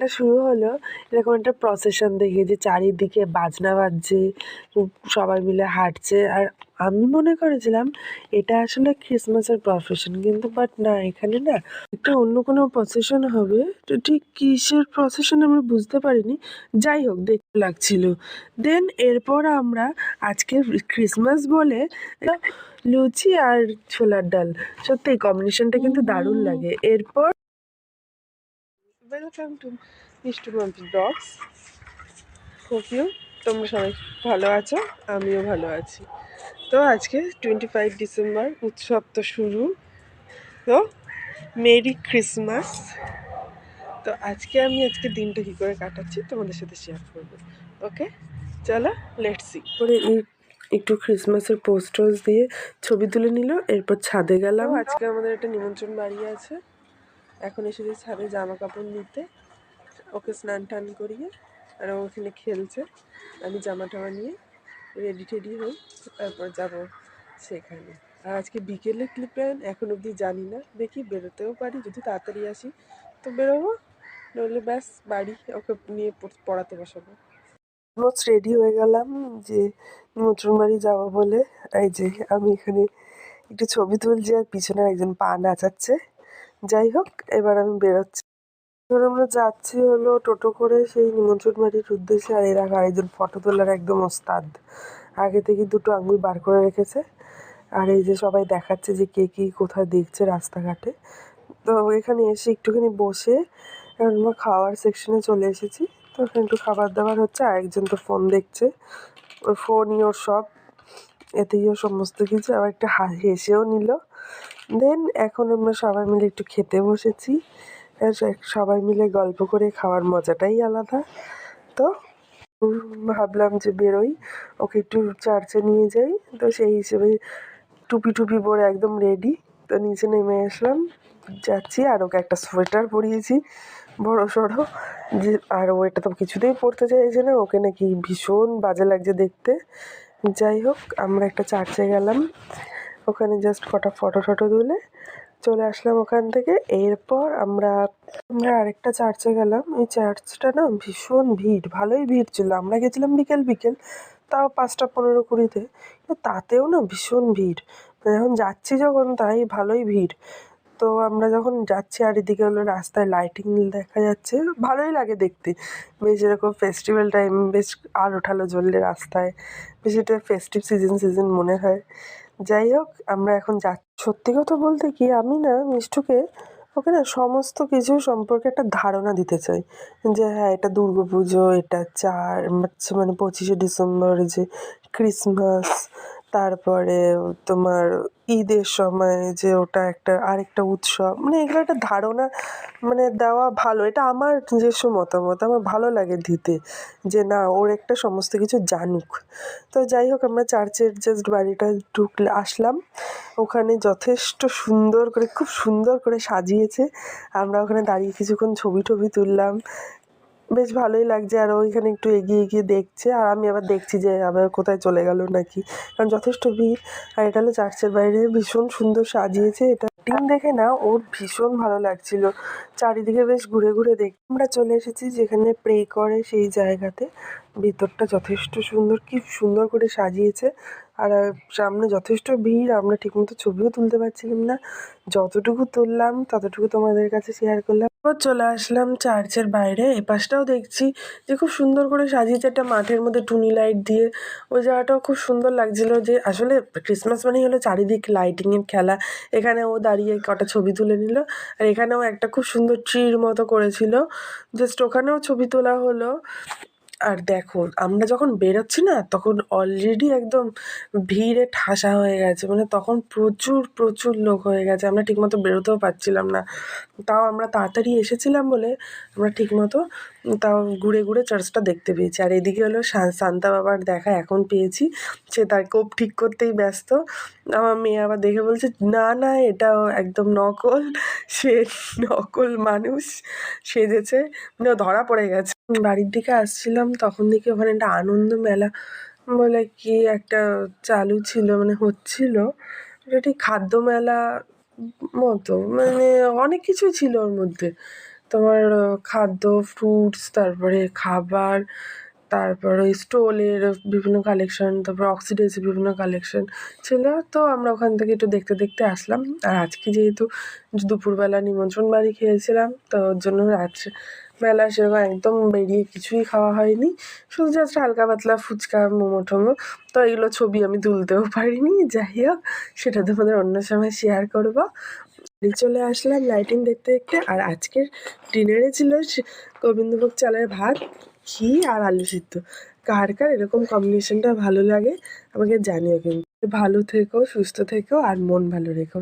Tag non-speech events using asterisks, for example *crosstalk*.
এটা শুরু হলো এরকম একটা প্রসেশন দেখে যে চারিদিকে বাজনা বাজছে সবাই মিলে হাঁটছে। আর আমি মনে করেছিলাম এটা আসলে ক্রিসমাসের প্রসেশন কিন্তু বাট না এখানে না একটা অন্য কোনো প্রসেশন হবে। তো ঠিক কিসের প্রসেশন আমরা বুঝতে পারিনি। যাই হোক দেখতে লাগছিল। দেন এরপর আমরা আজকে ক্রিসমাস বলে লুচি আর ছোলার ডাল। সত্যি কম্বিনেশনটা কিন্তু দারুণ লাগে। এরপর welcome to Mishtu Mampi blogs hope you তোমরা সবাই ভালো আছো? আমিও ভালো আছি। তো আজকে টোয়েন্টি ফাইভ ডিসেম্বর উৎসব তো শুরু। তো মেরি ক্রিসমাস। তো আজকে আমি আজকে দিনটা কী করে কাটাচ্ছি তোমাদের সাথে শেয়ার করব। ওকে চলো লেটস সি করে একটু ক্রিসমাসের পোস্টার্স দিয়ে ছবি তুলে নিল এরপর ছাদে গেলাম। আজকে আমাদের একটা নিমন্ত্রণ বাড়ি আছে। এখন এসেছি ছাদে জামা কাপড় নিতে, ওকে স্নান টান করিয়ে, আর ওখানে খেলছে। আমি জামা টামা নিয়ে রেডি টেডি হই, তারপর যাব সেখানে। আর আজকে বিকেলে কী প্ল্যান এখন অবধি জানি না। দেখি বেরোতেও পারি, যদি তাড়াতাড়ি আসি তো বেরোবো, নইলে ব্যাস বাড়ি ওকে নিয়ে পড়াতে বসাবো। অলমোস্ট রেডি হয়ে গেলাম যে নিমন্ত্রণ বাড়ি যাব বলে। এই যে আমি এখানে একটু ছবি তুলছি, আর পিছনে একজন পা নাচাচ্ছে। যাই হোক, এবার আমি বেরোচ্ছি। এবার আমরা যাচ্ছি হলো টোটো করে সেই নিমন্ত্রণ বাড়ির উদ্দেশ্যে, আর এরা আরেকজন ফটো তোলার একদম ওস্তাদ। আগে থেকে দুটো আঙুল বার করে রেখেছে। আর এই যে সবাই দেখাচ্ছে যে কে কী কোথায় দেখছে রাস্তাঘাটে। তো এখানে এসে একটুখানি বসে আমরা খাওয়ার সেকশনে চলে এসেছি। তো ওখানে একটু খাবার দাবার হচ্ছে আর একজন তো ফোন দেখছে। ওর ফোনই ওর সব। এতেই ও সমস্ত কিছু। আবার একটা হেসেও নিল। দেন এখন আমরা সবাই মিলে একটু খেতে বসেছি। সবাই মিলে গল্প করে খাওয়ার মজাটাই আলাদা। তো ভাবলাম যে বেরোই, ওকে একটু চার্চে নিয়ে যাই। তো সেই হিসেবে টুপি টুপি পরে একদম রেডি তো নিচে নেমে আসলাম, যাচ্ছি আর ওকে একটা সোয়েটার পরিয়েছি বড় সড়ো। যে, আর ও এটা তো কিছুতেই পরতে চাইছে না, ওকে নাকি ভীষণ বাজে লাগছে দেখতে। যাই হোক, আমরা একটা চার্চে গেলাম। ওখানে জাস্ট কটা ফটো টটো তুলে চলে আসলাম ওখান থেকে। এরপর আমরা আমরা আরেকটা চার্চে গেলাম। ওই চার্চটা না ভীষণ ভিড়, ভালোই ভিড় ছিল। আমরা গেছিলাম বিকেল বিকেল, তাও পাঁচটা পনেরো কুড়িতে। তাতেও না ভীষণ ভিড়। এখন যাচ্ছি যখন তাই ভালোই ভিড়। তো আমরা যখন যাচ্ছি আর এদিকে হলো রাস্তায় লাইটিং দেখা যাচ্ছে। ভালোই লাগে দেখতে। বেশ এরকম ফেস্টিভ্যাল টাইম বেশ আলো ঠালো জ্বললে রাস্তায়। বেশ এটা ফেস্টিভ সিজন সিজন মনে হয়। যাই হোক, আমরা এখন যা সত্যি কথা বলতে কি, আমি না মিষ্টুকে ওকে না সমস্ত কিছু সম্পর্কে একটা ধারণা দিতে চাই। যে হ্যাঁ এটা পুজো এটা চার মানে পঁচিশে ডিসেম্বর, যে ক্রিসমাস তারপরে তোমার ঈদের সময় যে ওটা একটা, আরেকটা উৎসব মানে এগুলো একটা ধারণা মানে দেওয়া ভালো। এটা আমার নিজস্ব মতামত, আমার ভালো লাগে দিতে যে না, ওর একটা সমস্ত কিছু জানুক। তো যাই হোক, আমরা চার্চের জাস্ট বাড়িটা ঢুকলে, আসলাম। ওখানে যথেষ্ট সুন্দর করে, খুব সুন্দর করে সাজিয়েছে। আমরা ওখানে দাঁড়িয়ে কিছুক্ষণ ছবি টবি তুললাম। বেশ ভালোই লাগছে। আর ওইখানে একটু এগিয়ে এগিয়ে দেখছে। আর আমি আবার দেখছি যে আবার কোথায় চলে গেল নাকি। কারণ যথেষ্ট ভিড়। আর এটা হলো চার্চের বাইরে। ভীষণ সুন্দর সাজিয়েছে এটা। টিম দেখে না, ওর ভীষণ ভালো লাগছিল। চারিদিকে বেশ ঘুরে ঘুরে দেখ আমরা চলে এসেছি যেখানে প্রে করে সেই জায়গাতে। ভিতরটা যথেষ্ট সুন্দর। কি সুন্দর করে সাজিয়েছে। আর সামনে যথেষ্ট ভিড়। আমরা ঠিকমতো ছবিও তুলতে পারছিলাম না। যতটুকু তুললাম, ততটুকু তোমাদের কাছে শেয়ার করলাম। এবার চলে আসলাম চার্চের বাইরে। এপাশটাও দেখছি যে খুব সুন্দর করে সাজিয়েছে একটা মাঠের মধ্যে টুনি লাইট দিয়ে। ওই জায়গাটাও খুব সুন্দর লাগছিল যে আসলে ক্রিসমাস মানেই হলো চারিদিক লাইটিংয়ের খেলা। এখানে ও দাঁড়িয়ে কটা ছবি তুলে নিল আর এখানেও একটা খুব সুন্দর ট্রির মতো করেছিল। জাস্ট ওখানেও ছবি তোলা হলো। আর দেখো, আমরা যখন বেরোচ্ছি না, তখন অলরেডি একদম ভিড়ে ঠাসা হয়ে গেছে। মানে তখন প্রচুর প্রচুর লোক হয়ে গেছে। আমরা ঠিকমতো বেরোতেও পারছিলাম না। তাও আমরা তাড়াতাড়ি এসেছিলাম বলে আমরা ঠিকমতো তাও ঘুরে ঘুরে চার্চটা দেখতে পেয়েছি। আর এদিকে হলো শান্তা বাবার দেখা এখন পেয়েছি। সে তার কোপ ঠিক করতেই ব্যস্ত। আমার মেয়ে আবার দেখে বলছে, না না, এটাও একদম নকল। *laughs* সে নকল মানুষ সেজেছে। মানে ধরা পড়ে গেছে। বাড়ির দিকে আসছিলাম, তখন দেখি ওখানে একটা আনন্দ মেলা বলে কি একটা চালু ছিল মানে হচ্ছিল। এটা ঠিক খাদ্য মেলা মতো মানে অনেক কিছুই ছিল ওর মধ্যে। তোমার খাদ্য ফ্রুটস তারপরে খাবার, তারপরে স্টোলের বিভিন্ন কালেকশন তারপর অক্সিডাইজের বিভিন্ন কালেকশন ছিল। তো আমরা ওখান থেকে একটু দেখতে দেখতে আসলাম। আর আজকে যেহেতু দুপুরবেলা নিমন্ত্রণ বাড়ি খেয়েছিলাম, তো ওর জন্য রাত্রে বেলা সেরকম একদম বেরিয়ে কিছুই খাওয়া হয়নি। শুধু জাস্ট হালকা পাতলা ফুচকা, মোমো টোমো তো এগুলো ছবি আমি তুলতেও পারিনি। যাই হোক, সেটা তোমাদের অন্য সময় শেয়ার করব। বাড়ি চলে আসলাম লাইটিং দেখতে দেখতে। আর আজকের ডিনারে ছিল গোবিন্দভোগ চালের ভাত, ঘি আর আলু সিদ্ধ। কার কার এরকম কম্বিনেশনটা ভালো লাগে আমাকে জানিও কিন্তু। ভালো থেকো, সুস্থ থেকো আর মন ভালো রেখো।